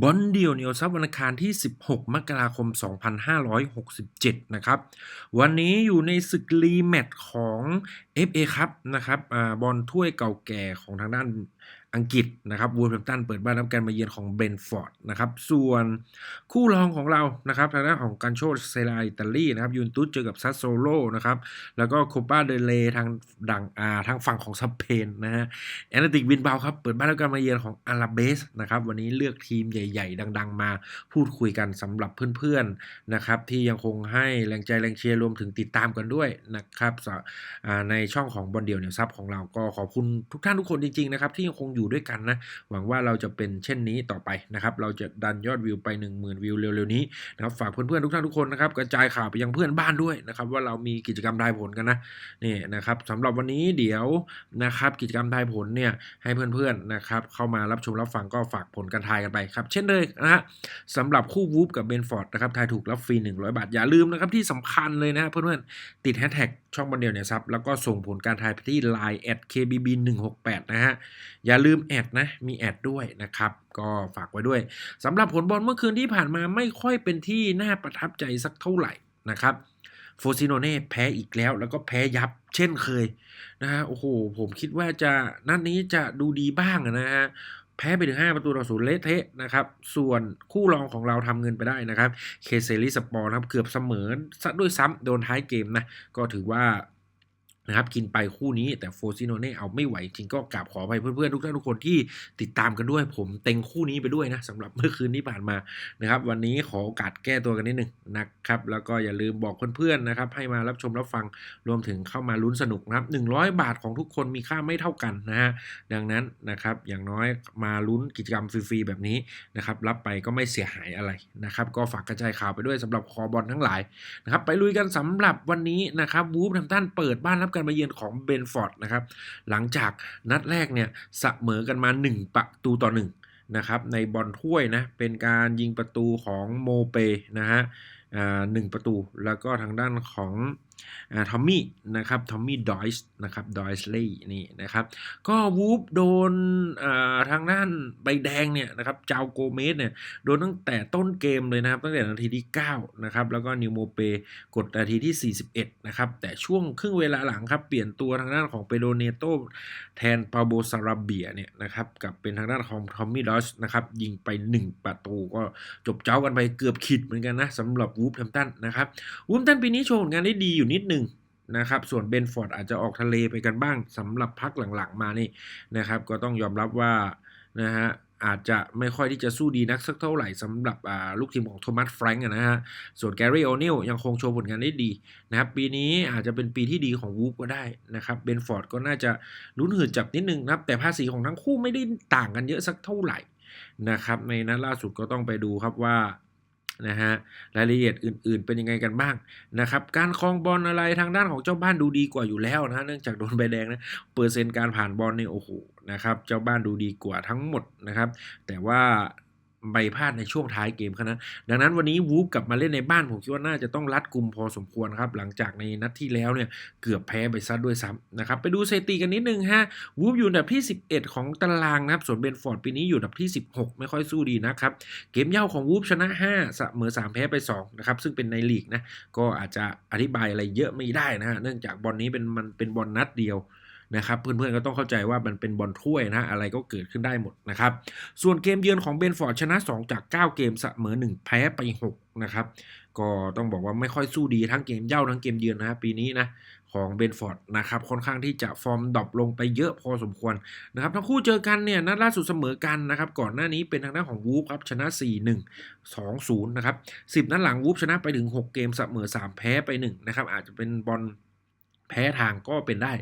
บอลเดียวเนียวซับวันอังคารที่ 16 มกราคม 2567 นะครับ วันนี้อยู่ในศึกรีแมตช์ของ FA ครับนะครับอบอลถ้วยเก่าแก่ของทางด้าน อังกฤษนะครับวูลแฮมตันเปิดบ้านรับการมาเยือนของเบนฟอร์ดนะครับ ส่วนคู่รองของเรานะครับทางด้านของการโชดเซราอิตาลีนะครับยูนตุสเจอกับซัสโซโลนะครับ แล้วก็โคปาเดเลทางดังอ่าทางฝั่งของสเปนนะฮะแอตติกวินเบาครับ เปิดบ้านรับการมาเยือนของอาราเบสนะครับ วันนี้เลือกทีมใหญ่ ๆ ดัง ๆ มาพูดคุยกันสำหรับเพื่อนๆนะครับ ที่ยังคงให้แรงใจแรงเชียร์รวมถึงติดตามกันด้วยนะครับในช่องของบอลเดียวเนี่ยซับของเราก็ขอบคุณทุกท่านทุกคนจริงๆนะครับที่ยังคงอยู่ด้วยกันนะ หวังว่าเราจะเป็นเช่นนี้ต่อไปนะครับ เราจะดันยอดวิวไป 10,000 วิวเร็วๆนี้นะครับฝากเพื่อนๆทุกท่านทุกคนนะครับกระจายข่าวไปยังเพื่อนบ้านด้วยนะครับว่าเรามีกิจกรรมทายผลกันนะนี่นะครับสำหรับวันนี้เดี๋ยวนะครับกิจกรรมทายผลเนี่ยให้เพื่อนๆนะครับเข้ามารับชมรับฟังก็ฝากผลการทายกันไปครับเช่นเลยนะฮะสำหรับคู่วูฟกับเบนฟอร์ดนะครับทายถูกรับฟรี100 บาทอย่าลืมนะครับที่สำคัญเลยนะเพื่อนๆติดแฮชแท็ก ช่องบอลเดียวเนี่ยซับแล้วก็ส่งผลการทายไปที่ Line @kbb 1 6 8นะฮะ อย่าลืมแอดนะ มีแอดด้วยนะครับ ก็ฝากไว้ด้วยสำหรับผลบอลเมื่อคืนที่ผ่านมาไม่ค่อยเป็นที่น่าประทับใจสักเท่าไหร่นะครับโฟซิโนเน่แพ้อีกแล้วแล้วก็แพ้ยับเช่นเคยนะฮะโอ้โห ผมคิดว่าจะนัดนี้จะดูดีบ้างนะฮะ พ้ไปถึง 5 ประตูต่อศูนย์เละเทะนะครับ ส่วนคู่รองของเราทำเงินไปได้นะครับ เคเซลิสปอร์นะครับ เกือบเสมอซะด้วยซ้ำโดนท้ายเกมนะ ก็ถือว่า นะครับกินไปคู่นี้แต่โฟซิโนเน่เอาไม่ไหวจริงก็กราบขออภัยเพื่อนๆ ทุกท่านทุกคนที่ติดตามกันด้วย ผมเต็งคู่นี้ไปด้วยนะสำหรับเมื่อคืนที่ผ่านมานะครับ วันนี้ขอโอกาสแก้ตัวกันนิดหนึ่งนะครับ แล้วก็อย่าลืมบอกเพื่อนๆนะครับ ให้มารับชมรับฟังรวมถึงเข้ามาลุ้นสนุกนะครับ100 บาทของทุกคนมีค่าไม่เท่ากันนะฮะดังนั้นนะครับอย่างน้อยมาลุ้นกิจกรรมฟรีๆแบบนี้นะครับรับไปก็ไม่เสียหายอะไรนะครับ ก็ฝากกระจายข่าวไปด้วยสำหรับคอบอลทั้งหลายนะครับไปลุยกันสำหรับวันนี้นะครับวูฟแฮมตันเปิดบ้านรับการมาเยือนของเบนฟอร์ดนะครับหลังจากนัดแรกเนี่ยเสมอกันมา 1 ประตูต่อ 1 นะครับ ในบอลถ้วยนะเป็นการยิงประตูของโมเปนะฮะหนึ่งประตูแล้วก็ทางด้านของ ทอมมี่นะครับทอมมี่ดอยส์นะครับดอยส์ลีย์นี่นะครับก็วูฟโดนทางด้านใบแดงเนี่ยนะครับเจ้าโกเมสเนี่ยโดนตั้งแต่ต้นเกมเลยนะครับตั้งแต่นาทีที่ 9 นะครับ แล้วก็นิวโมเปกดนาทีที่ 41 นะครับ แต่ช่วงครึ่งเวลาหลังครับเปลี่ยนตัวทางด้านของเปโดเนโตแทนปาโบซาราเบียเนี่ยนะครับกับเป็นทางด้านของทอมมี่ดอยส์นะครับยิงไป 1 ประตูก็จบเจ้ากันไปเกือบขิดเหมือนกันนะสำหรับวูฟแฮมตันนะครับวูฟแฮมตันปีนี้โชว์ผลงานได้ดีอยู่นิดนึงนะครับ ส่วนเบนฟอร์ดอาจจะออกทะเลไปกันบ้างสำหรับพักหลังๆมานี่นะครับ ก็ต้องยอมรับว่านะฮะอาจจะไม่ค่อยที่จะสู้ดีนักสักเท่าไหร่สำหรับลูกทีมของโทมัสแฟรงก์นะฮะ ส่วนแกรี่โอนิลยังคงโชว์ผลงานได้ดีนะครับ ปีนี้อาจจะเป็นปีที่ดีของวูฟก็ได้นะครับ เบนฟอร์ดก็น่าจะลุ้นหืดจับนิดนึงนะครับ แต่ภาษีของทั้งคู่ไม่ได้ต่างกันเยอะสักเท่าไหร่นะครับ ในนัดล่าสุดก็ต้องไปดูครับว่า นะฮะรายละเอียดอื่น ๆ เป็นยังไงกันบ้างนะครับการคลองบอลอะไรทางด้านของเจ้าบ้านดูดีกว่าอยู่แล้วนะเนื่องจากโดนใบแดงนะเปอร์เซ็นต์การผ่านบอลเนี่ยโอ้โหนะครับเจ้าบ้านดูดีกว่าทั้งหมดนะครับแต่ว่า ใบพลาดในช่วงท้ายเกมครับนั้น ดังนั้นวันนี้วูฟกลับมาเล่นในบ้านผมคิดว่าน่าจะต้องรัดกลุ่มพอสมควรครับ หลังจากในนัดที่แล้วเนี่ยเกือบแพ้ไปซะด้วยซ้ำนะครับ ไปดูสถิติกันนิดนึงฮะวูฟอยู่อันดับที่ 11 ของตารางนะครับ ส่วนเบนฟอร์ดปีนี้อยู่อันดับที่ 16 ไม่ค่อยสู้ดีนะครับ เกมเย่าของวูฟชนะ5เสมอ3แพ้ไป2นะครับ ซึ่งเป็นในลีกนะ ก็อาจจะอธิบายอะไรเยอะไม่ได้นะฮะ เนื่องจากบอลนี้เป็นมันเป็นบอลนัดเดียว นะครับเพื่อนๆก็ต้องเข้าใจว่ามันเป็นบอลถ้วยนะอะไรก็เกิดขึ้นได้หมดนะครับส่วนเกมเยือนของเบนฟอร์ดชนะ 2 จาก 9 เกมเสมอ 1 แพ้ไป 6 นะครับ ก็ต้องบอกว่าไม่ค่อยสู้ดีทั้งเกมเย่าทั้งเกมเยือนนะปีนี้นะของเบนฟอร์ดนะครับค่อนข้างที่จะฟอร์มดรอปลงไปเยอะพอสมควรนะครับทั้งคู่เจอกันเนี่ยนัดล่าสุดเสมอกันนะครับก่อนหน้านี้เป็นทางด้านของวูฟครับชนะ 4-1 2-0นะครับ10 นัดหลังวูฟชนะไปถึง 6 เกมเสมอ 3 แพ้ไป1นะครับอาจจะเป็นบอล แพ้ทางก็เป็นได้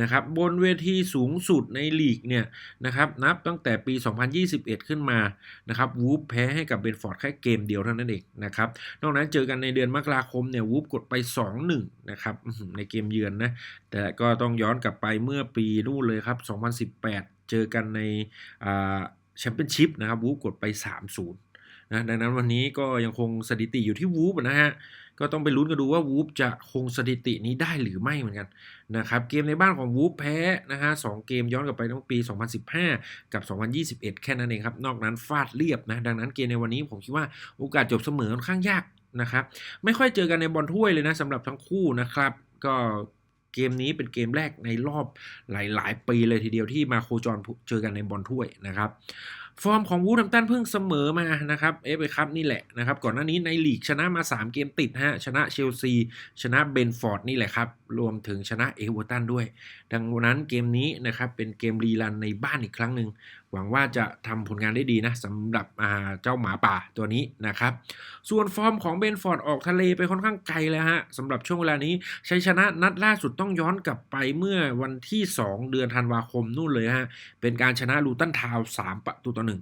นะครับบนเวทีสูงสุดในลีกเนี่ยนะครับนับตั้งแต่ปี 2021 ขึ้นมานะครับวูฟแพ้ให้กับเบนฟอร์ดแค่เกมเดียวเท่านั้นเองนะครับนอกนั้นเจอกันในเดือนมกราคมเนี่ยวูฟกดไป 2-1นะครับในเกมเยือนนะแต่ก็ต้องย้อนกลับไปเมื่อปีนู่นเลยครับ 2018 เจอกันในแชมเปี้ยนชิพนะครับวูฟกดไป 3-0นะดังนั้นวันนี้ก็ยังคงสถิติอยู่ที่วูฟนะฮะ ก็ต้องไปลุ้นกันดูว่าวูฟจะคงสถิตินี้ได้หรือไม่เหมือนกันนะครับเกมในบ้านของวูฟแพ้นะฮะสองเกมย้อนกลับไปตั้งปี 2015 กับ 2021 แค่นั้นเองครับ นอกนั้นฟาดเรียบนะดังนั้นเกมในวันนี้ผมคิดว่าโอกาสจบเสมอค่อนข้างยากนะครับไม่ค่อยเจอกันในบอลถ้วยเลยนะสำหรับทั้งคู่นะครับ ก็เกมนี้เป็นเกมแรกในรอบหลาย ๆ ปีเลยทีเดียวที่มาโคจรเจอกันในบอลถ้วยนะครับ ฟอร์มของวูดแฮมตันเพิ่งเสมอมานะครับเอฟเอคัพนี่แหละนะครับ ก่อนหน้านี้ในลีกชนะมา 3 เกมติดฮะชนะเชลซี ชนะเบนฟอร์ดนี่แหละครับ รวมถึงชนะเอเวอร์ตันด้วย ดังนั้นเกมนี้นะครับเป็นเกมรีรันในบ้านอีกครั้งหนึ่งหวังว่าจะทำผลงานได้ดีนะสำหรับเจ้าหมาป่าตัวนี้นะครับ ส่วนฟอร์มของเบนฟอร์ดออกทะเลไปค่อนข้างไกลแล้วฮะสำหรับช่วงเวลานี้ชัยชนะนัดล่าสุดต้องย้อนกลับไปเมื่อวันที่ 2 เดือนธันวาคมนู่นเลยฮะ เป็นการชนะลูตันทาวสามประตูต่อหนึ่ง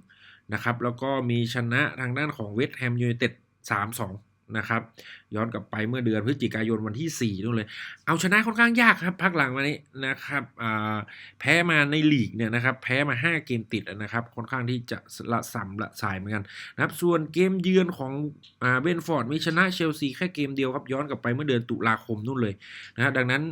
นะครับแล้วก็มีชนะทางด้านของเวสต์แฮมยูไนเต็ด3-2 นะครับ ย้อนกลับไปเมื่อเดือนพฤศจิกายนวันที่ 4นู่นเลย เอาชนะค่อนข้างยากครับพักหลังมานี้นะครับแพ้มาในลีกเนี่ยนะครับ แพ้มา 5 เกมติดนะครับ ค่อนข้างที่จะละสัมละสายเหมือนกันนะครับ ส่วนเกมเยือนของเบนฟอร์ดมีชนะเชลซีแค่เกมเดียวครับ ย้อนกลับไปเมื่อเดือนตุลาคมนู่นเลยนะดังนั้น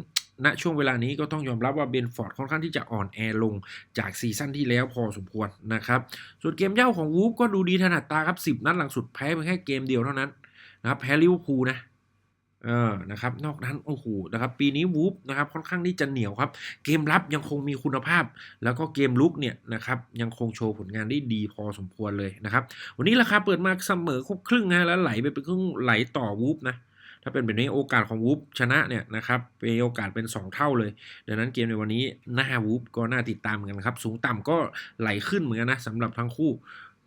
ณช่วงเวลานี้ก็ต้องยอมรับว่าเบนฟอร์ดค่อนข้างที่จะอ่อนแอลงจากซีซั่นที่แล้วพอสมควรนะครับ ส่วนเกมเย่าของวูฟก็ดูดีถนัดตาครับ 10 นัดหลังสุดแพ้เพียงแค่เกมเดียวเท่านั้น นะครับแพ้ลิเวอร์พูลนะเออนะครับ นอกนั้นโอ้โหนะครับ ปีนี้วูฟนะครับค่อนข้างที่จะเหนียวครับ เกมรับยังคงมีคุณภาพ แล้วก็เกมลุกเนี่ยนะครับยังคงโชว์ผลงานได้ดีพอสมควรเลยนะครับ วันนี้ราคาเปิดมาเสมอครบครึ่งฮะแล้วไหลไปเป็นครึ่งไหลต่อวูฟนะถ้าเป็นแบบนี้โอกาสของวูฟชนะเนี่ยนะครับเป็นโอกาสเป็น 2 เท่าเลยดังนั้นเกมในวันนี้หน้าวูฟก็น่าติดตามเหมือนกันครับ สูงต่ำก็ไหลขึ้นเหมือนกันนะสำหรับทั้งคู่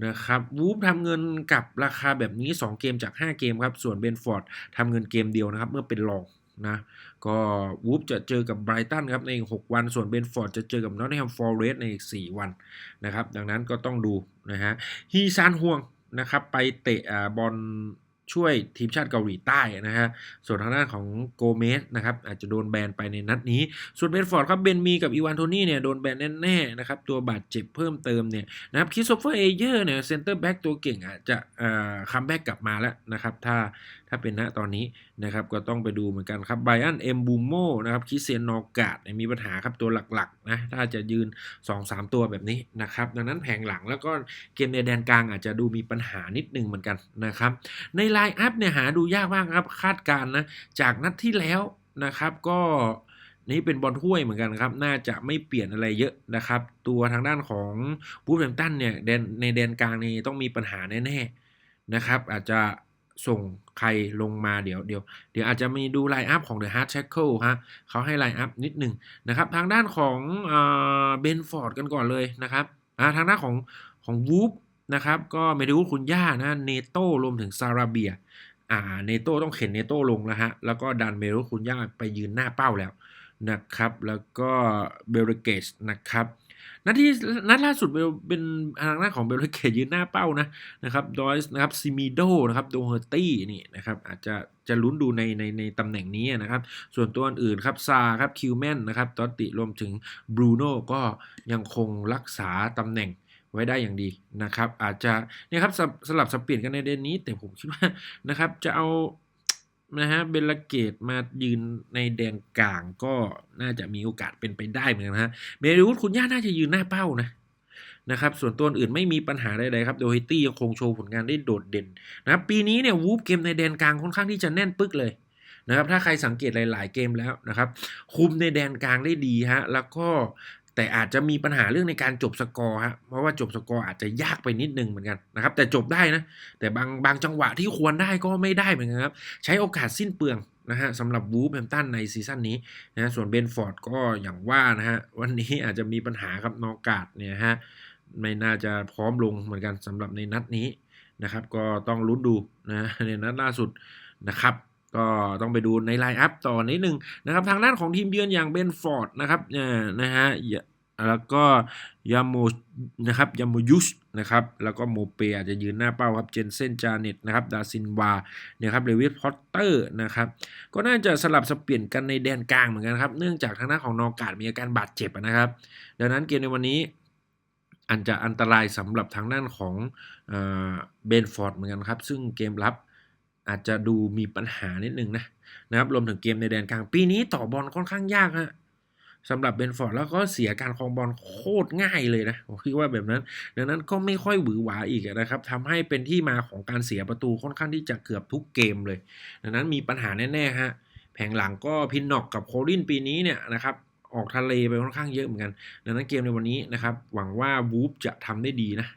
นะครับวูฟทำเงินกับราคาแบบนี้ 2 เกมจาก 5 เกมครับ ส่วนเบนฟอร์ดทำเงินเกมเดียวนะครับ เมื่อเป็นรองนะก็วูฟจะเจอกับไบรตันครับใน6วัน ส่วนเบนฟอร์ดจะเจอกับนอตติแฮมฟอร์เรสในอีก 4 วันนะครับ ดังนั้นก็ต้องดูนะฮะฮีซานห่วงนะครับไปเตะบอล ช่วยทีมชาติเกาหลีใต้นะฮะ ส่วนทางด้านของโกเมสนะครับอาจจะโดนแบนไปในนัดนี้ ส่วนเบนฟอร์ดครับเบนมีกับอีวานโทนี่เนี่ยโดนแบนแน่ๆนะครับตัวบาดเจ็บเพิ่มเติมเนี่ยนะครับคิสโซเฟอร์เอเยอร์เนี่ยเซนเตอร์แบ็กตัวเก่งอาจจะคัมแบ็กกลับมาแล้วนะครับถ้า ถ้าเป็นณตอนนี้นะครับก็ต้องไปดูเหมือนกันครับไบอันเอ็มบูโมนะครับคิเซียนนอกาดมีปัญหาครับตัวหลักๆนะถ้าจะยืน 2-3 ตัวแบบนี้นะครับดังนั้นแผงหลังแล้วก็เกมในแดนกลางอาจจะดูมีปัญหานิดนึงเหมือนกันนะครับในไลน์อัพเนี่ยหาดูยากมากครับคาดการนะจากนัดที่แล้วนะครับก็นี่เป็นบอลถ้วยเหมือนกันครับ น่าจะไม่เปลี่ยนอะไรเยอะนะครับ ตัวทางด้านของบูธแฮมตันเนี่ยในแดนกลางนี่ต้องมีปัญหาแน่ๆนะครับ อาจจะ ส่งใครลงมาเดี๋ยวเดี๋ยวเดี๋ยวอาจจะมีดูไลน์อัพของเดอะฮาร์ดแชคเกิลฮะเขาให้ไลน์อัพนิดหนึ่งนะครับ ทางด้านของเบนฟอร์ดกันก่อนเลยนะครับทางด้านของของวูฟนะครับก็เมดิวคุณย่านะเนโต้รวมถึงซาราเบียอ่าเนโต้ต้องเข็นเนโต้ลงแล้วฮะแล้วก็ดันเมรุคุณย่าไปยืนหน้าเป้าแล้วนะครับ แล้วก็เบลเกสนะครับ นัดที่นัดล่าสุดเป็นทางหน้าของเบลเกตยืนหน้าเป้านะนะครับดอยส์นะครับซิมิโดนะครับโดเฮอร์ตี้นี่นะครับอาจจะจะลุ้นดูในในในตำแหน่งนี้นะครับ ส่วนตัวอื่นครับซาครับคิวแมนนะครับตอตติรวมถึงบรูโน่ก็ยังคงรักษาตำแหน่งไว้ได้อย่างดีนะครับ อาจจะเนี่ยครับสลับสับเปลี่ยนกันในเดือนนี้ แต่ผมคิดว่านะครับจะเอา นะฮะเบลเกตมายืนในแดนกลางก็น่าจะมีโอกาสเป็นไปได้เหมือนกันนะฮะเบรูทคุณย่าน่าจะยืนหน้าเป้านะนะครับส่วนตัวอื่นไม่มีปัญหาใดๆครับโดยฮิตี้ยังคงโชว์ผลงานได้โดดเด่นนะครับปีนี้เนี่ยวูฟเกมในแดนกลางค่อนข้างที่จะแน่นปึ๊กเลยนะครับถ้าใครสังเกตหลาย ๆ เกมแล้วนะครับคุมในแดนกลางได้ดีฮะแล้วก็ แต่อาจจะมีปัญหาเรื่องในการจบสกอร์ฮะเพราะว่าจบสกอร์อาจจะยากไปนิดนึงเหมือนกันนะครับ แต่จบได้นะ แต่บางบางจังหวะที่ควรได้ก็ไม่ได้เหมือนกันครับ ใช้โอกาสสิ้นเปลืองนะฮะสำหรับวูฟแฮมตันในซีซั่นนี้นะส่วนเบนฟอร์ดก็อย่างว่านะฮะวันนี้อาจจะมีปัญหาครับนอกาดเนี่ยฮะไม่น่าจะพร้อมลงเหมือนกันสำหรับในนัดนี้นะครับ ก็ต้องลุ้นดูนะในนัดล่าสุดนะครับ ก็ต้องไปดูในไลน์อัพต่อนิดนึงนะครับทางด้านของทีมเยือนอย่างเบนฟอร์ดนะครับนะฮะแล้วก็ยาโมนะครับยาโมยุสนะครับแล้วก็โมเปอาจะยืนหน้าเป้าครับเจนเซนจาเน็ตนะครับดาซินวาเนี่ยครับเลวิสพอตเตอร์นะครับก็น่าจะสลับสเปลี่ยนกันในแดนกลางเหมือนกันครับ เนื่องจากทางด้านของนอกาดมีอาการบาดเจ็บนะครับ ดังนั้นเกมในวันนี้อันจะอันตรายสำหรับทางด้านของเบนฟอร์ดเหมือนกันครับ ซึ่งเกมรับ อาจจะดูมีปัญหานิดนึงนะนะครับรวมถึงเกมในแดนกลาง ปีนี้ต่อบอลค่อนข้างยากฮะสำหรับเบนฟอร์ดแล้วก็เสียการครองบอลโคตรง่ายเลยนะผมคิดว่าแบบนั้น ดังนั้นก็ไม่ค่อยหวือหวาอีกนะครับทำให้เป็นที่มาของการเสียประตูค่อนข้างที่จะเกือบทุกเกมเลย ดังนั้นมีปัญหาแน่ๆฮะแผงหลังก็พินนอกกับโคลินปีนี้เนี่ยนะครับออกทะเลไปค่อนข้างเยอะเหมือนกัน ดังนั้นเกมในวันนี้นะครับหวังว่าวูฟจะทำได้ดีนะ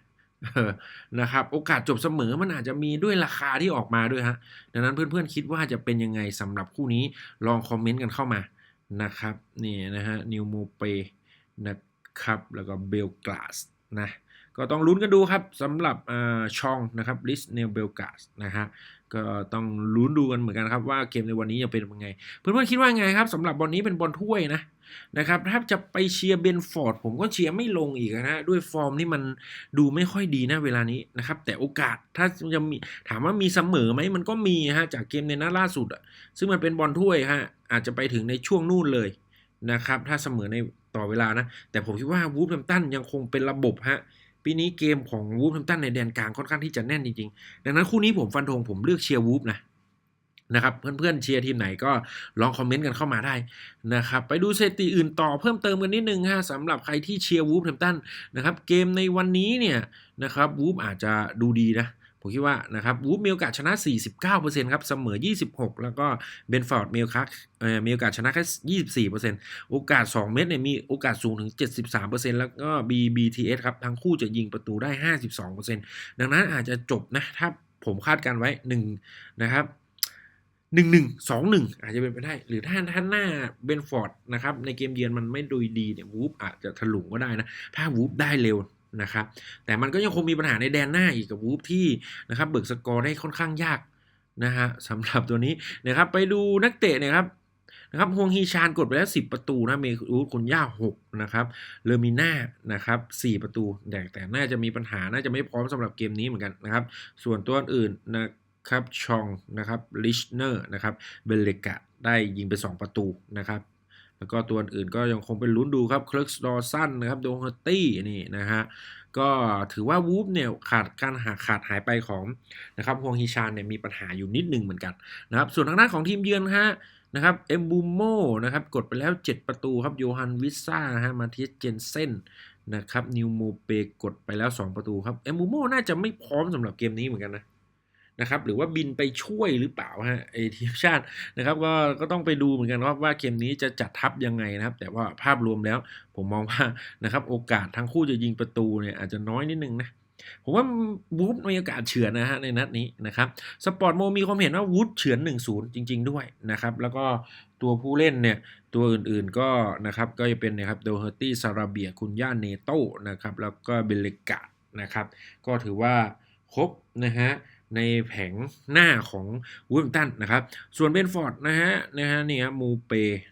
นะครับ โอกาสจบเสมอมันอาจจะมีด้วยราคาที่ออกมาด้วยฮะ ดังนั้นเพื่อนๆคิดว่าจะเป็นยังไงสำหรับคู่นี้ลองคอมเมนต์กันเข้ามานะครับนี่นะฮะนิวโมเปนะครับแล้วก็เบลกลาสนะก็ต้องลุ้นกันดูครับสำหรับช่องนะครับลิสเนลเบลกาสนะฮะก็ต้องลุ้นดูกันเหมือนกันครับว่าเกมในวันนี้จะเป็นยังไง เพื่อนๆคิดว่าไงครับสำหรับบอลนี้เป็นบอลถ้วยนะ นะครับ ถ้าจะไปเชียร์เบนฟอร์ดผมก็เชียร์ไม่ลงอีกนะ ด้วยฟอร์มที่มันดูไม่ค่อยดีนะเวลานี้นะครับ แต่โอกาสถ้าจะมีถามว่ามีเสมอไหมมันก็มีฮะจากเกมในนัดล่าสุดอะซึ่งมันเป็นบอลถ้วยฮะอาจจะไปถึงในช่วงนู่นเลยนะครับ ถ้าเสมอในต่อเวลานะ แต่ผมคิดว่าวูฟแฮมตันยังคงเป็นระบบฮะปีนี้เกมของวูฟแฮมตันในแดนกลางค่อนข้างที่จะแน่นจริงๆ ดังนั้นคู่นี้ผมฟันธงผมเลือกเชียร์วูฟนะ นะครับเพื่อนๆเชียร์ทีมไหนก็ลองคอมเมนต์กันเข้ามาได้นะครับไปดูสถิติอื่นต่อเพิ่มเติมกันนิดนึงฮะสำหรับใครที่เชียร์วูฟแฮมตันนะครับเกมในวันนี้เนี่ยนะครับวูฟอาจจะดูดีนะผมคิดว่านะครับวูฟมีโอกาสชนะ 49%ครับเสมอ 26 แล้วก็เบนฟอร์ดมีโอกาสเอ่อมีโอกาสชนะแค่24%โอกาส 2 เม็ดเนี่ยมีโอกาสสูงถึง 73%แล้วก็ BBTS ครับ ทั้งคู่จะยิงประตูได้ 52%ดังนั้นอาจจะจบนะ ถ้าผมคาดการไว้1นะครับ หนึ่งหนึ่งสองหนึ่งอาจจะเป็นไปได้ หรือถ้าท่านหน้าเบนฟอร์ดนะครับในเกมเยือนมันไม่ดยดีเนี่ยวูฟอาจจะถลุงก็ได้นะ ถ้าวูฟได้เร็วนะครับ แต่มันก็ยังคงมีปัญหาในแดนหน้าอีกกับวูฟที่นะครับเบิกสกอร์ได้ค่อนข้างยากนะฮะสำหรับตัวนี้นะครับไปดูนักเตะนะครับนะครับฮวงฮีชานกดไปแล้ว 10 ประตูนะเมรูดคุณย่า 6 นะครับเลอมิน่านะครับ4ประตูแต่แต่น่าจะมีปัญหาน่าจะไม่พร้อมสำหรับเกมนี้เหมือนกันนะครับ ส่วนตัวอื่นนะ ครับชองนะครับลิชเนอร์นะครับเบลเลกะได้ยิงไป 2 ประตูนะครับแล้วก็ตัวอื่นก็ยังคงเป็นลุ้นดูครับคลิกสดอสันนะครับโดงเฮตี้นี่นะฮะก็ถือว่าวูฟเนี่ยขาดการหาขาดหายไปของนะครับฮวงฮิชานเนี่ยมีปัญหาอยู่นิดหนึ่งเหมือนกันนะครับส่วนทางด้านของทีมเยือนฮะนะครับเอมบูโมนะครับกดไปแล้ว 7 ประตูครับโยฮันวิซ่านะฮะมาทิสเจนเซนนะครับนิวโมเปกดไปแล้ว 2 ประตูครับเอมบูโมน่าจะไม่พร้อมสำหรับเกมนี้เหมือนกันนะ นะครับหรือว่าบินไปช่วยหรือเปล่าฮะไอทีมชาตินะครับก็ก็ต้องไปดูเหมือนกันว่าว่าเกมนี้จะจัดทัพยังไงนะครับ แต่ว่าภาพรวมแล้วผมมองว่านะครับโอกาสทั้งคู่จะยิงประตูเนี่ยอาจจะน้อยนิดนึงนะผมว่าวูดมีโอกาสเฉือนนะฮะในนัดนี้นะครับสปอร์ตโมมีความเห็นว่าวูดเฉือน 1-0 จริง ๆ ด้วยนะครับแล้วก็ตัวผู้เล่นเนี่ยตัวอื่นๆก็นะครับก็จะเป็นนะครับโดเฮอร์ตี้ซาราเบียคุณย่าเนโตนะครับแล้วก็เบลเลกานะครับก็ถือว่าครบนะฮะ ในแผงหน้าของวูฟตันนะครับ ส่วนเบนฟอร์ดนะฮะนะฮะนี่ฮะมูเป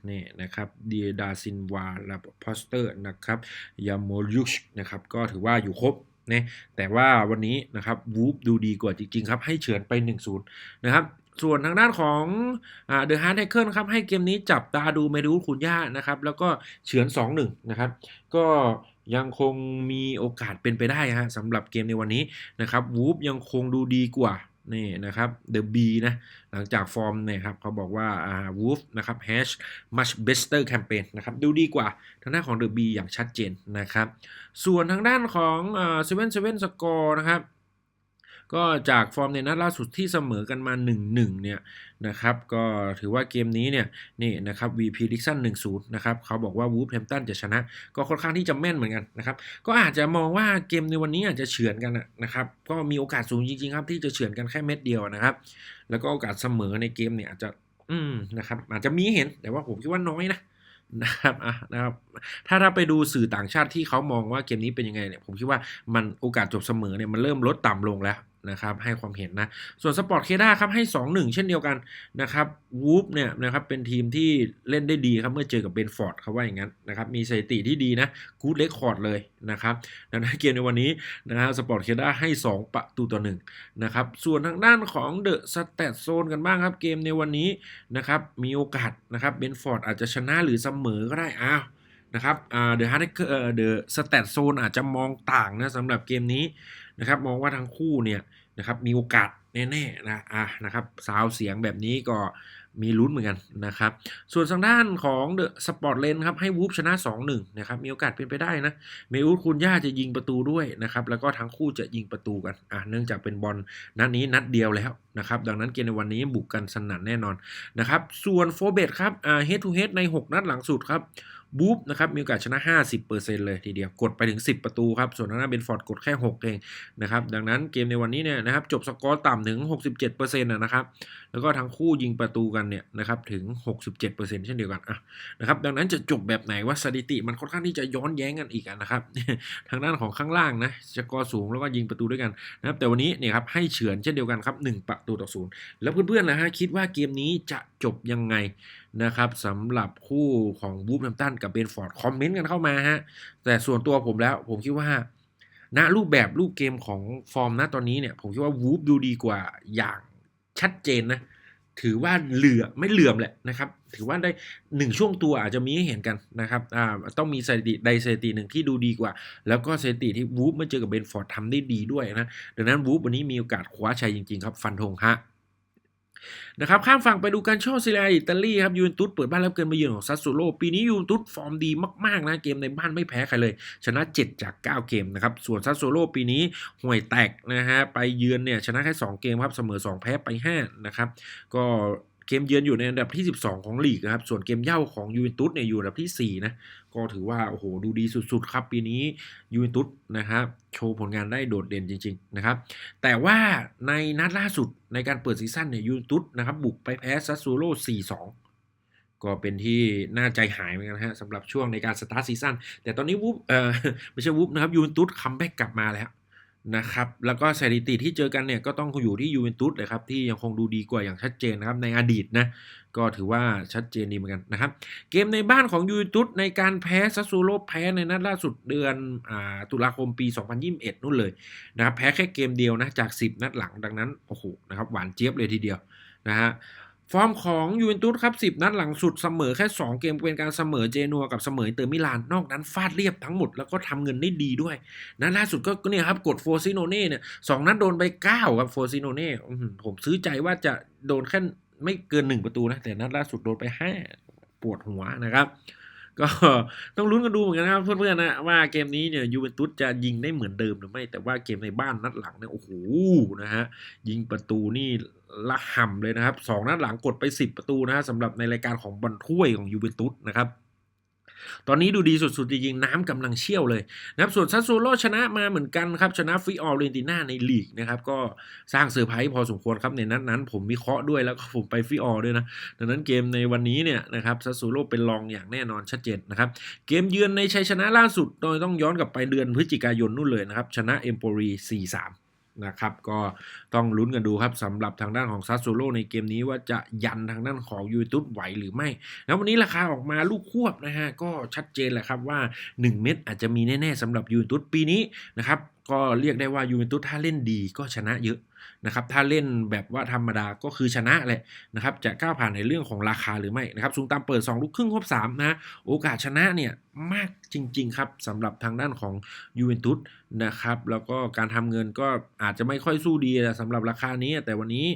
นี่นะครับเดียดาซินวาลาพอสเตอร์นะครับยาโมยุชนะครับก็ถือว่าอยู่ครบนะแต่ว่าวันนี้นะครับวูฟดูดีกว่าจริงๆครับ ให้เฉือนไป 1-0 นะครับส่วนทางด้านของเดอะฮาร์ดไทเคิลครับให้เกมนี้จับตาดูเมดูคุณย่านะครับ แล้วก็เฉือน 2-1 นะครับ ก็ ยังคงมีโอกาสเป็นไปได้ฮะสำหรับเกมในวันนี้นะครับวูฟยังคงดูดีกว่านี่นะครับเดอะบีนะหลังจากฟอร์มเนี่ยครับเขาบอกว่าอ่าวูฟนะครับแฮช much better campaign นะครับดูดีกว่าทางด้านของเดอะบีอย่างชัดเจนนะครับ ส่วนทางด้านของเอ่อเซเว่นเซเว่นสกอร์นะครับ ก็จากฟอร์มในนัดล่าสุดที่เสมอกันมา 1-1 เนี่ยนะครับ ก็ถือว่าเกมนี้เนี่ยนี่นะครับ VP Dixon 1-0 นะครับเขาบอกว่าวูฟแฮมตันจะชนะ ก็ค่อนข้างที่จะแม่นเหมือนกันนะครับ ก็อาจจะมองว่าเกมในวันนี้อาจจะเฉือนกันนะครับ ก็มีโอกาสสูงจริงๆครับที่จะเฉือนกันแค่เม็ดเดียวนะครับ แล้วก็โอกาสเสมอในเกมเนี่ยอาจจะอืมนะครับอาจจะมีเห็นแต่ว่าผมคิดว่าน้อยนะนะครับอะนะครับ ถ้าถ้าไปดูสื่อต่างชาติที่เขามองว่าเกมนี้เป็นยังไงเนี่ย ผมคิดว่ามันโอกาสจบเสมอเนี่ยมันเริ่มลดต่ำลงแล้ว นะครับให้ความเห็นนะ ส่วนสปอร์ตเคด้าครับให้ 2-1 เช่นเดียวกันนะครับวูฟเนี่ยนะครับเป็นทีมที่เล่นได้ดีครับเมื่อเจอกับเบนฟอร์ดเขาว่าอย่างนั้นนะครับมีสถิติที่ดีนะกูดเลคคอร์ดเลยนะครับดังนั้นเกมในวันนี้นะครับสปอร์ตเคด้าให้ 2 ประตูต่อ1นะครับส่วนทางด้านของเดอะสแตทโซนกันบ้างครับเกมในวันนี้นะครับมีโอกาสนะครับเบนฟอร์ดอาจจะชนะหรือเสมอก็ได้อ้าวนะครับเดอะฮาร์ดเดอะสแตทโซนอาจจะมองต่างนะสำหรับเกมนี้ นะครับ มองว่าทั้งคู่เนี่ยนะครับมีโอกาสแน่ๆนะอะนะครับซาวเสียงแบบนี้ก็มีลุ้นเหมือนกันนะครับ ส่วนทางด้านของเดอะสปอร์ตเลนครับให้วูฟชนะ 2-1 นะครับ มีโอกาสเป็นไปได้นะ เมอุสคุณย่าจะยิงประตูด้วยนะครับ แล้วก็ทั้งคู่จะยิงประตูกัน อะ เนื่องจากเป็นบอลนัดนี้นัดเดียวแล้วนะครับ ดังนั้นเกมในวันนี้บุกกันสนั่นแน่นอนนะครับ ส่วนโฟเบตครับ อ่า เฮดทูเฮดใน 6 นัดหลังสุดครับ บูฟนะครับมีโอกาสชนะ 50%เลยทีเดียวกดไปถึง 10 ประตูครับส่วนทางด้านเบนฟอร์ดกดแค่ 6 เองนะครับดังนั้นเกมในวันนี้เนี่ยนะครับจบสกอร์ต่ำถึง 67%นะครับแล้วก็ทั้งคู่ยิงประตูกันเนี่ยนะครับถึง 67%เช่นเดียวกันอะนะครับดังนั้นจะจบแบบไหนว่าสถิติมันค่อนข้างที่จะย้อนแย้งกันอีกอะนะครับทางด้านของข้างล่างนะสกอร์สูงแล้วก็ยิงประตูด้วยกันนะครับแต่วันนี้เนี่ยครับให้เฉือนเช่นเดียวกันครับ1ประตูต่อศูนย์แล้วเพื่อนๆนะฮะคิดว่าเกมนี้จะ จบยังไงนะครับสำหรับคู่ของบูฟแฮมตันกับเบนฟอร์ดคอมเมนต์กันเข้ามาฮะแต่ส่วนตัวผมแล้วผมคิดว่าณรูปแบบรูปเกมของฟอร์มณตอนนี้เนี่ย ผมคิดว่าวูฟดูดีกว่าอย่างชัดเจนนะถือว่าเหลือไม่เหลื่อมแหละนะครับ ถือว่าได้หนึ่งช่วงตัวอาจจะมีให้เห็นกันนะครับอ่าต้องมีสถิติใดสถิติหนึ่งที่ดูดีกว่า แล้วก็สถิติที่วูฟเมื่อเจอกับเบนฟอร์ดทำได้ดีด้วยนะดังนั้นวูฟวันนี้มีโอกาสคว้าชัยจริงๆครับ ฟันธงฮะ นะครับข้ามฝั่งไปดูการโชว์ซีเรียอิตาลีครับยูเวนตุสเปิดบ้านรับเกินมาเยือนของซัสซูโรปีนี้ยูเวนตุสฟอร์มดีมากๆนะเกมในบ้านไม่แพ้ใครเลย ชนะ 7 จาก 9 เกมนะครับส่วนซัสโซโลปีนี้ห่วยแตกนะฮะไปเยือนเนี่ยชนะแค่ 2 เกมครับเสมอ 2 แพ้ไป5นะครับก็ เกมเยือนอยู่ในอันดับที่ 12 ของลีกนะครับ ส่วนเกมเย่าของยูเวนตุสเนี่ยอยู่อันดับที่ 4 นะ ก็ถือว่า โอ้โห ดูดีสุดๆ ครับ ปีนี้ยูเวนตุสนะครับโชว์ผลงานได้โดดเด่นจริง ๆ นะครับ แต่ว่าในนัดล่าสุดในการเปิดซีซั่นเนี่ยยูเวนตุสนะครับ บุกไปแพ้ซัสโซโล4-2ก็เป็นที่น่าใจหายเหมือนกันฮะสำหรับช่วงในการสตาร์ทซีซั่นแต่ตอนนี้วูฟเอ่อไม่ใช่วูฟนะครับยูเวนตุสคัมแบ็กกลับมาแล้ว นะครับแล้วก็สถิติที่เจอกันเนี่ยก็ต้องอยู่ที่ยูเวนตุสเลยครับที่ยังคงดูดีกว่าอย่างชัดเจนนะครับในอดีตนะก็ถือว่าชัดเจนดีเหมือนกันนะครับเกมในบ้านของยูเวนตุสในการแพ้ซัสซูโรแพ้ในนัดล่าสุดเดือนอตุลาคมปี 2021 นู่นเลยนะครับแพ้แค่เกมเดียวนะจาก 10 นัดหลังดังนั้นโอ้โหนะครับหวานเจี๊ยบเลยทีเดียวนะฮะ ฟอร์มของยูเวนตุสครับ 10 นัดหลังสุดเสมอแค่ 2 เกมเป็นการเสมอเจนัวกับเสมอเตอร์มิลาน นอกนั้นฟาดเรียบทั้งหมด แล้วก็ทำเงินได้ดีด้วย นัดล่าสุดก็เนี่ยครับ กดโฟซิโนเน่เนี่ยสองนัดโดนไป 9 ครับโฟซิโนเน่ผมซื้อใจว่าจะโดนแค่ไม่เกิน 1 ประตูนะ แต่นัดล่าสุดโดนไป 5 ปวดหัวนะครับ ก็ต้องลุ้นกันดูเหมือนกันนะครับเพื่อนๆนะว่าเกมนี้เนี่ยยูเวนตุสจะยิงได้เหมือนเดิมหรือไม่แต่ว่าเกมในบ้านนัดหลังเนี่ยโอ้โหนะฮะยิงประตูนี่ ละห่ำเลยนะครับสองนัดหลังกดไป 10 ประตูนะฮะสำหรับในรายการของบอลถ้วยของยูเวนตุสนะครับตอนนี้ดูดีสุดๆจริงๆน้ำกำลังเชี่ยวเลยนะครับส่วนซัสโซโลชนะมาเหมือนกันครับ ชนะฟิออเรนติน่าในลีกนะครับก็สร้างเซอร์ไพรส์พอสมควรครับในนัดนั้นผมวิเคาะด้วยแล้วก็ผมไปฟิออด้วยนะ ดังนั้นเกมในวันนี้เนี่ยนะครับซัสโซโลเป็นรองอย่างแน่นอนชัดเจนนะครับ เกมเยือนในชัยชนะล่าสุดโดยต้องย้อนกลับไปเดือนพฤศจิกายนนู่นเลยนะครับ ชนะเอมโปรี 4-3 นะครับ ก็ต้องลุ้นกันดูครับสำหรับทางด้านของซัสโซโลในเกมนี้ว่าจะยันทางด้านของยูเวนตุสไหวหรือไม่ แล้ววันนี้ราคาออกมาลูกควบนะฮะก็ชัดเจนแหละครับว่า 1 เม็ดอาจจะมีแน่ ๆสำหรับยูเวนตุสปีนี้นะครับก็เรียกได้ว่ายูเวนตุสถ้าเล่นดีก็ชนะเยอะ นะครับถ้าเล่นแบบว่าธรรมดาก็คือชนะแหละนะครับจะก้าวผ่านในเรื่องของราคาหรือไม่นะครับสูงตามเปิด 2 ลูกครึ่งครบ3นะโอกาสชนะเนี่ยมากจริง ๆ ครับสำหรับทางด้านของยูเวนตุสนะครับแล้วก็การทำเงินก็อาจจะไม่ค่อยสู้ดีนะสำหรับราคานี้แต่วันนี้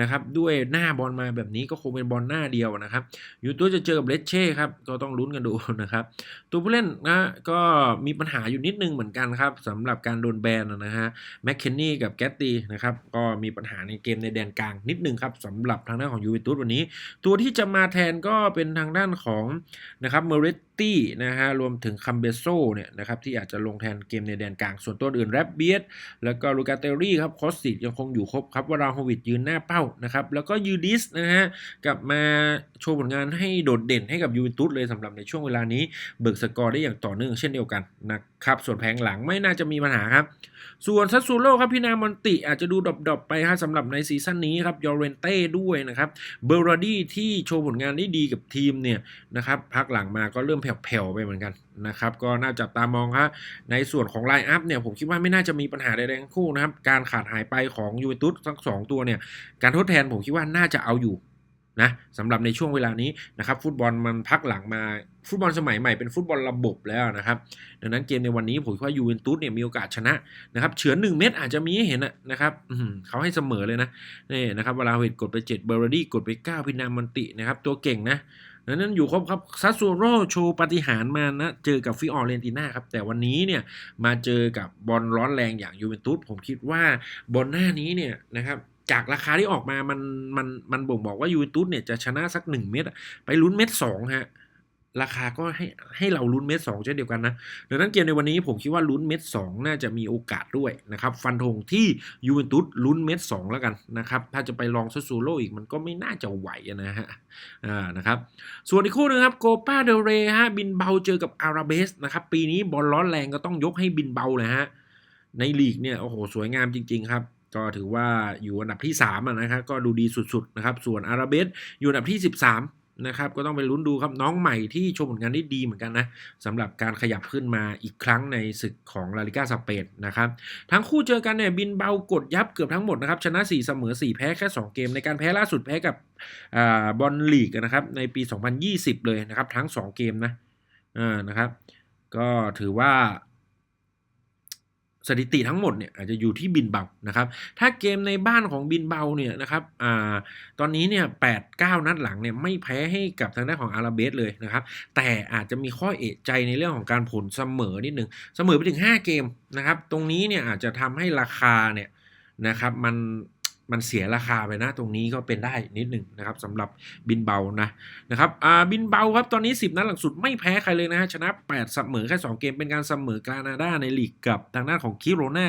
นะครับด้วยหน้าบอลมาแบบนี้ก็คงเป็นบอลหน้าเดียวนะครับยูเวนตุสจะเจอกับเลสเช่ครับก็ต้องลุ้นกันดูนะครับตัวผู้เล่นนะก็มีปัญหาอยู่นิดนึงเหมือนกันครับสำหรับการโดนแบนนะฮะแมคเคนนี่กับแกตตีนะครับก็มีปัญหาในเกมในแดนกลางนิดนึงครับสำหรับทางด้านของยูเวนตุสวันนี้ ตัวที่จะมาแทนก็เป็นทางด้านของนะครับเมเรตตี้นะฮะรวมถึงคัมเบโซเนี่ยนะครับที่อาจจะลงแทนเกมในแดนกลาง ส่วนตัวอื่นแรบเบียสแล้วก็ลูกาเตอรี่ครับคอสติยังคงอยู่ครบครับวราโฮวิดยืนหน้าเป้านะครับแล้วก็ยูดิสนะฮะกลับมาโชว์ผลงานให้โดดเด่นให้กับยูเวนตุสเลยสำหรับในช่วงเวลานี้เบิกสกอร์ได้อย่างต่อเนื่องเช่นเดียวกันนะครับส่วนแผงหลังไม่น่าจะมีปัญหาครับ ส่วนซัสซูโร่ครับพี่นามอนติอาจจะดูดรอปๆไปฮะสำหรับในซีซั่นนี้ครับยอร์เรนเต้ด้วยนะครับเบอร์ราดี้ที่โชว์ผลงานได้ดีกับทีมเนี่ยนะครับพักหลังมาก็เริ่มแผ่แผ่วไปเหมือนกันนะครับ ก็น่าจับตามองครับในส่วนของไลน์อัพเนี่ยผมคิดว่าไม่น่าจะมีปัญหาใดๆทั้งคู่นะครับ การขาดหายไปของยูเวนตุสทั้งสองตัวเนี่ย การทดแทนผมคิดว่าน่าจะเอาอยู่นะสำหรับในช่วงเวลานี้นะครับ ฟุตบอลมันพักหลังมาฟุตบอลสมัยใหม่เป็นฟุตบอลระบบแล้วนะครับ ดังนั้นเกมในวันนี้ผมคิดว่ายูเวนตุสเนี่ยมีโอกาสชนะนะครับเฉือน1เม็ดอาจจะมีให้เห็นนะครับเขาให้เสมอเลยนะนี่นะครับเวลาเวทกดไป 7 เบอร์รดี้กดไป 9 พินามันตินะครับ ตัวเก่งนะ ดังนั้นอยู่ครบครับซัสซูโรโชว์ปฏิหารมานะ เจอกับฟิออเรนติน่าครับ แต่วันนี้เนี่ยมาเจอกับบอลร้อนแรงอย่างยูเวนตุสผมคิดว่าบอลหน้านี้เนี่ยนะครับจากราคาที่ออกมามันมันมันบ่งบอกว่ายูเวนตุสเนี่ยจะชนะสัก 1 เม็ดไปลุ้นเม็ดสองฮะ ราคาก็ให้ให้เราลุ้นเม็ดสองเช่นเดียวกันนะดังนั้นเกมในวันนี้ผมคิดว่าลุ้นเม็ดสองน่าจะมีโอกาสด้วยนะครับฟันธงที่ยูเวนตุสลุ้นเม็ดสองแล้วกันนะครับถ้าจะไปลองซัสซูโรอีกมันก็ไม่น่าจะไหวนะฮะอ่านะครับส่วนอีกคู่หนึงครับโกปาเดเรฮะบินเบาเจอกับอาราเบสนะครับปีนี้บอลร้อนแรงก็ต้องยกให้บินเบาเลยฮะในลีกเนี่ยโอ้โหสวยงามจริง ๆ ครับก็ถือว่าอยู่อันดับที่3นะครับก็ดูดีสุดๆนะครับส่วนอาราเบสอยู่อันดับที่ 13 นะครับก็ต้องไปลุ้นดูครับน้องใหม่ที่โชว์ผลงานได้ดีเหมือนกันนะสำหรับการขยับขึ้นมาอีกครั้งในศึกของลาลิก้าสเปนนะครับทั้งคู่เจอกันเนี่ยบินเบากดยับเกือบทั้งหมดนะครับชนะ 4 เสมอ 4 แพ้แค่ 2 เกม ในการแพ้ล่าสุดแพ้กับอบอลลีกนะครับในปี 2020 เลยนะครับทั้ง 2 เกมนะอ่านะครับก็ถือว่า สถิติทั้งหมดเนี่ยอาจจะอยู่ที่บินเบานะครับ ถ้าเกมในบ้านของบินเบาเนี่ยนะครับอ่าตอนนี้เนี่ยแปดเก้านัดหลังเนี่ยไม่แพ้ให้กับทางด้านของอาราเบสเลยนะครับ แต่อาจจะมีข้อเอะใจในเรื่องของการผลเสมอนิดหนึ่งเสมอไปถึง 5 เกมนะครับ ตรงนี้เนี่ยอาจจะทำให้ราคาเนี่ยนะครับมัน มันเสียราคาไปนะ ตรงนี้ก็เป็นได้นิดหนึ่งนะครับสำหรับบินเบานะนะครับอ่าบินเบาครับตอนนี้ 10 นัดหลังสุดไม่แพ้ใครเลยนะฮะชนะ 8 เสมอแค่ 2 เกมเป็นการเสมอกานาดาในลีกกับทางด้านของคิโรนา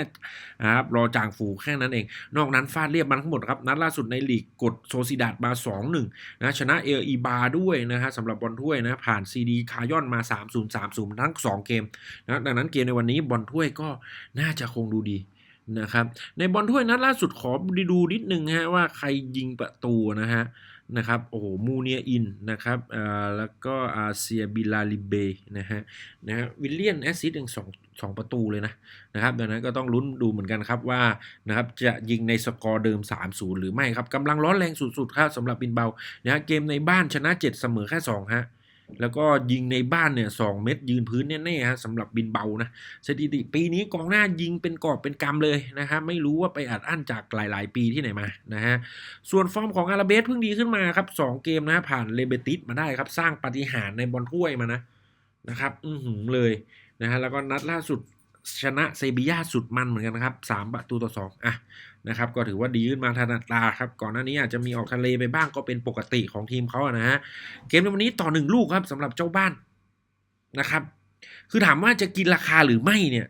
นะครับรอจางฝูแค่นั้นเอง นอกนั้นฟาดเรียบมันทั้งหมดครับนัดล่าสุดในลีกกดโซซิดาดมา 2-1นะชนะเอลอีบาด้วยนะฮะสำหรับบอลถ้วยนะผ่านซีดีคายอนมา 3-0 3-0 ทั้ง 2 เกมนะดังนั้นเกมในวันนี้บอลถ้วยก็น่าจะคงดูดี นะครับในบอลถ้วยนัดล่าสุดขอดูนิดนึงฮะว่าใครยิงประตูนะฮะนะครับโอ้โหมูเนียอินนะครับอ่าแล้วก็อาเซียบิลาลิเบนะฮะนะฮะวิลเลียนแอสซิสต์ถึงสองสองประตูเลยนะนะครับดังนั้นก็ต้องลุ้นดูเหมือนกันครับว่านะครับจะยิงในสกอร์เดิม 3-0 หรือไม่ครับกำลังร้อนแรงสุดๆครับสำหรับบินเบานะฮะเกมในบ้านชนะ 7 เสมอแค่2ฮะ แล้วก็ยิงในบ้านเนี่ยสเม็ดยืนพื้นแน่ๆฮะสำหรับบินเบานะสถิติปีนี้กองหน้ายิงเป็นกอบเป็นกำเลยนะครับไม่รู้ว่าไปอัดอั้นจากหลายๆ ปีที่ไหนมานะฮะส่วนฟอร์มของอาราเบสเพิ่งดีขึ้นมาครับ2เกมนะผ่านเลเบติสมาได้ครับ สร้างปาฏิหาริย์ในบอลถ้วยมานะนะครับ อือหือเลยนะฮะแล้วก็นัดล่าสุด ชนะเซบียาสุดมันเหมือนกันนะครับสามประตูต่อสองอะนะครับก็ถือว่าดีขึ้นมาทันตาครับก่อนหน้านี้อาจจะมีออกทะเลไปบ้างก็เป็นปกติของทีมเขาอะนะฮะเกมในวันนี้ต่อหนึ่งลูกครับสำหรับเจ้าบ้านนะครับคือถามว่าจะกินราคาหรือไม่เนี่ย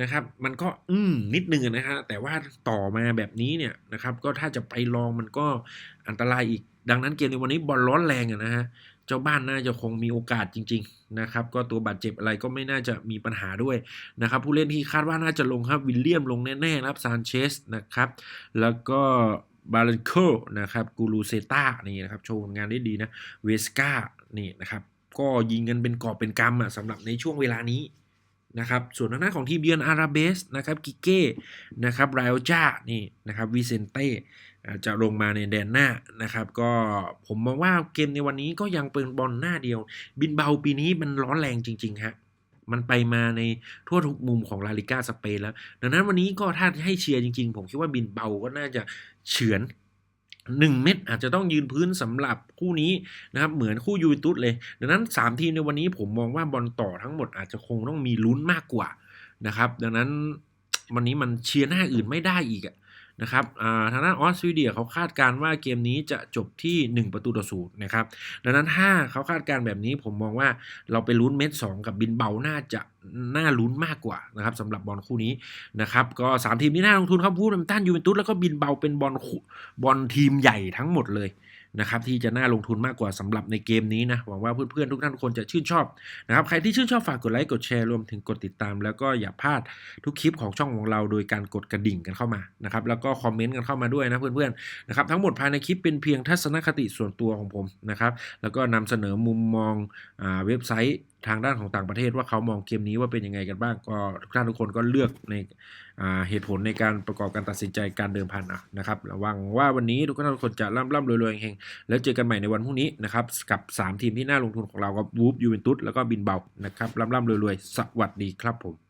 นะครับมันก็อืมนิดนึงนะฮะแต่ว่าต่อมาแบบนี้เนี่ยนะครับก็ถ้าจะไปลองมันก็อันตรายอีก ดังนั้นเกมในวันนี้บอลร้อนแรงอะนะฮะ เจ้าบ้านน่าจะคงมีโอกาสจริง ๆ นะครับ ก็ตัวบาดเจ็บอะไรก็ไม่น่าจะมีปัญหาด้วยนะครับ ผู้เล่นที่คาดว่าน่าจะลงครับวิลเลียมลงแน่ๆนะครับซานเชสนะครับ แล้วก็บาลนโคนะครับกูรูเซตานี่นะครับ โชว์ผลงานได้ดีนะเวสกานี่นะครับ ก็ยิงกันเป็นกอบเป็นกำอะสำหรับในช่วงเวลานี้นะครับส่วนทางด้านของทีมเยือนอาราเบสนะครับกิเก้นะครับไรโอจานี่นะครับวิเซนเต้ จะลงมาในแดนหน้านะครับก็ผมมองว่าเกมในวันนี้ก็ยังเป็นบอลหน้าเดียว บินเบาปีนี้มันร้อนแรงจริงๆฮะมันไปมาในทั่วทุกมุมของลาลิก้าสเปนแล้ว ดังนั้นวันนี้ก็ถ้าให้เชียร์จริงๆ ผมคิดว่าบินเบาก็น่าจะเฉือน1เม็ดอาจจะต้องยืนพื้นสำหรับคู่นี้นะครับเหมือนคู่ยูวนตุสเลย ดังนั้น 3 ทีมในวันนี้ผมมองว่าบอลต่อทั้งหมดอาจจะคงต้องมีลุ้นมากกว่านะครับ ดังนั้นวันนี้มันเชียร์หน้าอื่นไม่ได้อีกอะ นะครับทางด้านออสเตรเลียเขาคาดการณ์ว่าเกมนี้จะจบที่ 1 ประตูต่อศูนย์นะครับดังนั้นถ้าเขาคาดการณ์แบบนี้ผมมองว่าเราไปลุ้นเม็ด 2 กับบินเบาน่าจะน่าลุ้นมากกว่านะครับสำหรับบอลคู่นี้นะครับก็ 3 ทีมนี้น่าลงทุนครับวูดแฮมตันยูเวนตุสแล้วก็บินเบาเป็นบอลบอลทีมใหญ่ทั้งหมดเลย นะครับที่จะน่าลงทุนมากกว่าสำหรับในเกมนี้นะหวังว่าเพื่อนๆทุกท่านทุกคนจะชื่นชอบนะครับใครที่ชื่นชอบฝากกดไลค์กดแชร์รวมถึงกดติดตาม แล้วก็อย่าพลาดทุกคลิปของช่องของเรา โดยการกดกระดิ่งกันเข้ามานะครับแล้วก็คอมเมนต์กันเข้ามาด้วยนะเพื่อนๆนะครับทั้งหมดภายในคลิปเป็นเพียงทัศนคติส่วนตัวของผมนะครับแล้วก็นำเสนอมุมมองอ่าเว็บไซต์ทางด้านของต่างประเทศว่าเขามองเกมนี้ว่าเป็นยังไงกันบ้างก็ทุกท่านทุกคนก็เลือกใน เหตุผลในการประกอบการตัดสินใจการเดิมพันอะนะครับระวังว่าวันนี้ทุกท่านคนจะร่ำร่ำรวยรวยเฮงแล้วเจอกันใหม่ในวันพรุ่งนี้นะครับกับ 3 ทีมที่น่าลงทุนของเรากับวูฟยูเวนตุสแล้วก็บินเบานะครับร่ำร่ำรวยรวยสวัสดีครับผม